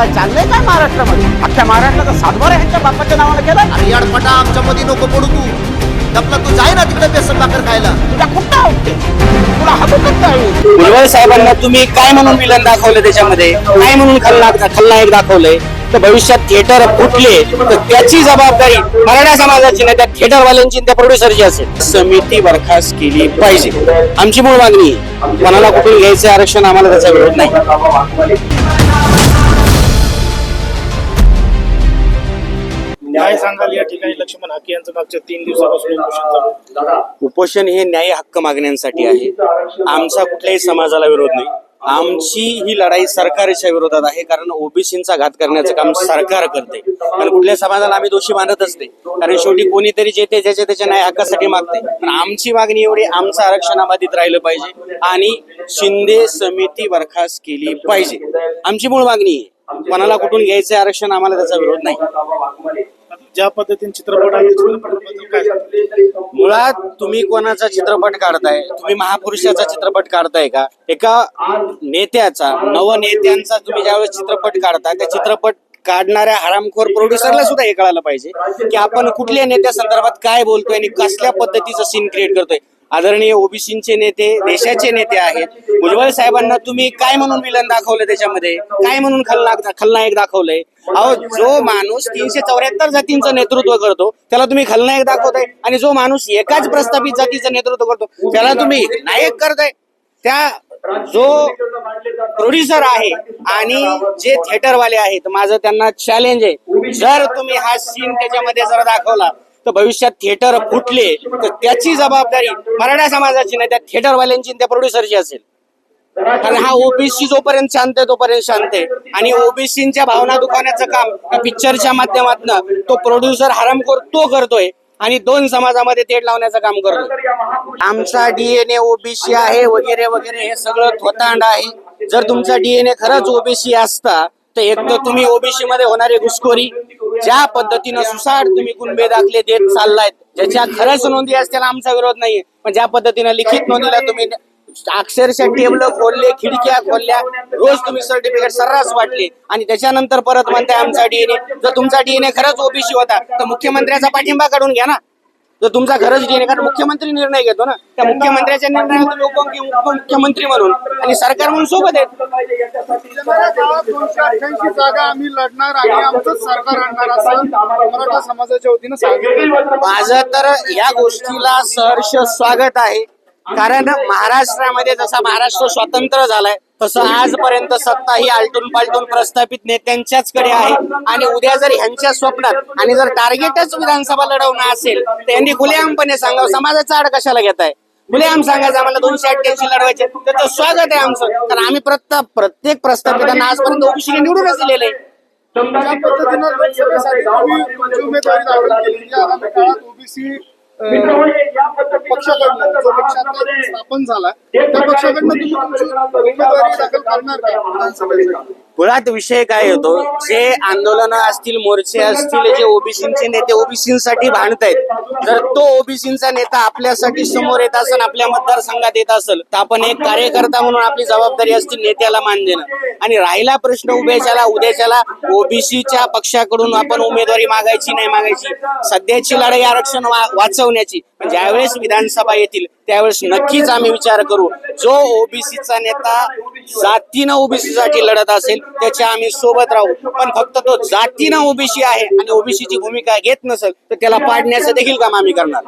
काय चाललंय काय महाराष्ट्रामध्ये? अख्ख्या महाराष्ट्राचा सातबारा ह्यांच्या बापाच्या नावानं केला अरे याडपटा आमच्या मध्ये नको पडू तू. आपला तू जाय ना तिकडे बेसन भाकर खायला. तुला खूप आवडते? तुला हबकत साहेबांना तुम्ही काय म्हणून विलन दाखवलं त्याच्यामध्ये? काय म्हणून खलनायक खलनायक दाखवलंय? तर भविष्यात थिएटर फुटले तर त्याची जबाबदारी मराठा समाजाची नाही त्या थिएटरवाल्यांची त्या प्रोड्युसरची असेल. समिती बरखास्त केली पाहिजे. आमची मूळ मागणी आहे. कोणाला कुठून घ्यायचं आरक्षण आम्हाला त्याचा विरोध नाही. काय सांगाल या ठिकाणी? लक्ष्मण हाके यांचं मागच्या तीन दिवसापासून उपोषण चालू आहे. उपोषण हे न्याय हक्क मागण्यांसाठी आहे. आमचा कुठल्याही समाजाला विरोध नाही. आमची ही लढाई सरकारच्या विरोधात आहे कारण ओबीसींचा घात करण्याचं काम सरकार करते. कारण कुठल्या समाजाला आम्ही दोषी मानतच नाही. कारण शेवटी कोणीतरी जे ते ज्याच्या त्याच्या न्याय हक्कासाठी मागते. पण आमची मागणी एवढी आमचं आरक्षण अबाधित राहिलं पाहिजे आणि शिंदे समिती बरखास्त केली पाहिजे. आमची मूळ मागणी आहे. कोणाला कुठून घ्यायचं आरक्षण आम्हाला त्याचा विरोध नाही. ज्या पद्धतीने चित्रपट आहे चित्रपटाबद्दल काय मुळात तुम्ही कोणाचा चित्रपट काढताय? तुम्ही महापुरुषाचा चित्रपट काढताय का? एका नेत्याचा नवनेत्यांचा तुम्ही ज्यावेळेस चित्रपट काढता त्या चित्रपट काढणाऱ्या हरामखोर प्रोड्युसरला सुद्धा हे कळायला पाहिजे की आपण कुठल्या नेत्या संदर्भात काय बोलतोय आणि कसल्या पद्धतीचं सीन क्रिएट करतोय. आदरणीय ओबीसीचे नेते देशाचे नेते आहेत. भुजबळ साहेबांना तुम्ही काय म्हणून विलन दाखवलं त्याच्यामध्ये? काय म्हणून खलनायक खलनायक दाखवलंय? अहो जो माणूस तीनशे चौऱ्याहत्तर जातींचं नेतृत्व करतो त्याला तुम्ही खलनायक दाखवताय. आणि जो माणूस एकाच प्रस्थापित जातीचं नेतृत्व करतो त्याला तुम्ही नायक करताय. त्या जो प्रोड्युसर आहे आणि जे थिएटरवाले आहेत माझं त्यांना चॅलेंज आहे. जर तुम्ही हा सीन त्याच्यामध्ये जर दाखवला तर भविष्यात थिएटर फुटले तर त्याची जबाबदारी मराठा समाजाची नाही त्या थिएटरवाल्यांची त्या प्रोड्युसरची असेल. कारण हा ओबीसी जोपर्यंत शांत आहे तोपर्यंत शांत आहे. आणि ओबीसीच्या भावना दुखावण्याचं काम पिक्चरच्या माध्यमातून तो प्रोड्युसर हरामखोर तो करतोय आणि दोन समाजामध्ये तेढ लावण्याचं काम करतोय. आमचा डीएनए ओबीसी आहे वगैरे वगैरे हे सगळं थोतांड आहे. जर तुमचा डीएनए खरंच ओबीसी असता तर एक तर तुम्ही ओबीसी मध्ये होणारी घुसखोरी ज्या पद्धतीनं सुसाट तुम्ही कुणबे दाखले देत चाललायत ज्याच्या खरंच नोंदी असतील आमचा विरोध नाहीये. पण ज्या पद्धतीनं लिखित नोंदीला तुम्ही अक्षरशः टेबल खोलले खिडक्या खोलल्या रोज तुम्ही सर्टिफिकेट सर्रास वाटले. आणि त्याच्यानंतर परत म्हणताय आमचा डीएनए जर तुमचा डीएनए खरंच ओबीसी होता तर मुख्यमंत्र्याचा पाठिंबा काढून घ्या ना. जर तुमचा खरंच डीएनए कारण मुख्यमंत्री निर्णय घेतो ना. त्या मुख्यमंत्र्याच्या निर्णयावर तुम्ही उप- उपमुख्यमंत्री म्हणून आणि सरकार म्हणून सोबत आहेत. येणाऱ्या काळात दोनशे अठ्ठ्याऐंशी जागा आम्ही लढणार आणि आमचंच सरकार आणणार असं मराठा समाजाच्या वतीनं सांगितलं माझं तर या गोष्टीला सहर्ष स्वागत आहे. कारण महाराष्ट्रामध्ये जसा महाराष्ट्र स्वतंत्र झालाय तसं आजपर्यंत सत्ता ही आलटून पालटून प्रस्थापित नेत्यांच्याच कडे आहे. आणि उद्या जर ह्यांच्या स्वप्नात आणि जर टार्गेटच विधानसभा लढवणं असेल तर यांनी खुलेआमपणे सांगावं समाजाचा आड कशाला घेताय? खुलेआम सांगायचं आम्हाला दोनशे अठ्ठ्याऐंशी लढवायचे त्याचं स्वागत आहे आमचं. कारण आम्ही प्रत्येक प्रत्येक प्रस्थापितांना आजपर्यंत ओबीसीने निवडूनच दिलेलं आहे. ज्या पद्धतीनं लोकसभेसाठी तुम्ही तुमची उमेदवारी दाखल केली. या आगामी काळात ओबीसी पक्षाकडनं जो पक्षात स्थापन झाला त्या पक्षाकडनं तुम्ही तुमची उमेदवारी दाखल करणार का? मुळात विषय काय होतो जे आंदोलन असतील मोर्चे असतील जे ओबीसीचे नेते ओबीसीसाठी भांडतायत जर तो ओबीसीचा नेता आपल्यासाठी समोर येत असेल आपल्या मतदारसंघात येत असेल तर आपण एक कार्यकर्ता म्हणून आपली जबाबदारी असती नेत्याला मान देणं. आणि राहिला प्रश्न उद्याच्याला उद्याच्याला ओबीसीच्या पक्षाकडून आपण उमेदवारी मागायची नाही मागायची सध्याची लढाई आरक्षण वाचवण्याची. ज्यावेळेस विधानसभा येतील त्यावेळेस नक्कीच आम्ही विचार करू. जो ओबीसीचा नेता जातीनं ओबीसी साठी लढत असेल त्याच्या आम्ही सोबत राहू. पण फक्त तो जातीनं ओबीसी आहे आणि ओबीसीची भूमिका घेत नसेल तर त्याला पाडण्याचं देखील काम आम्ही करणार.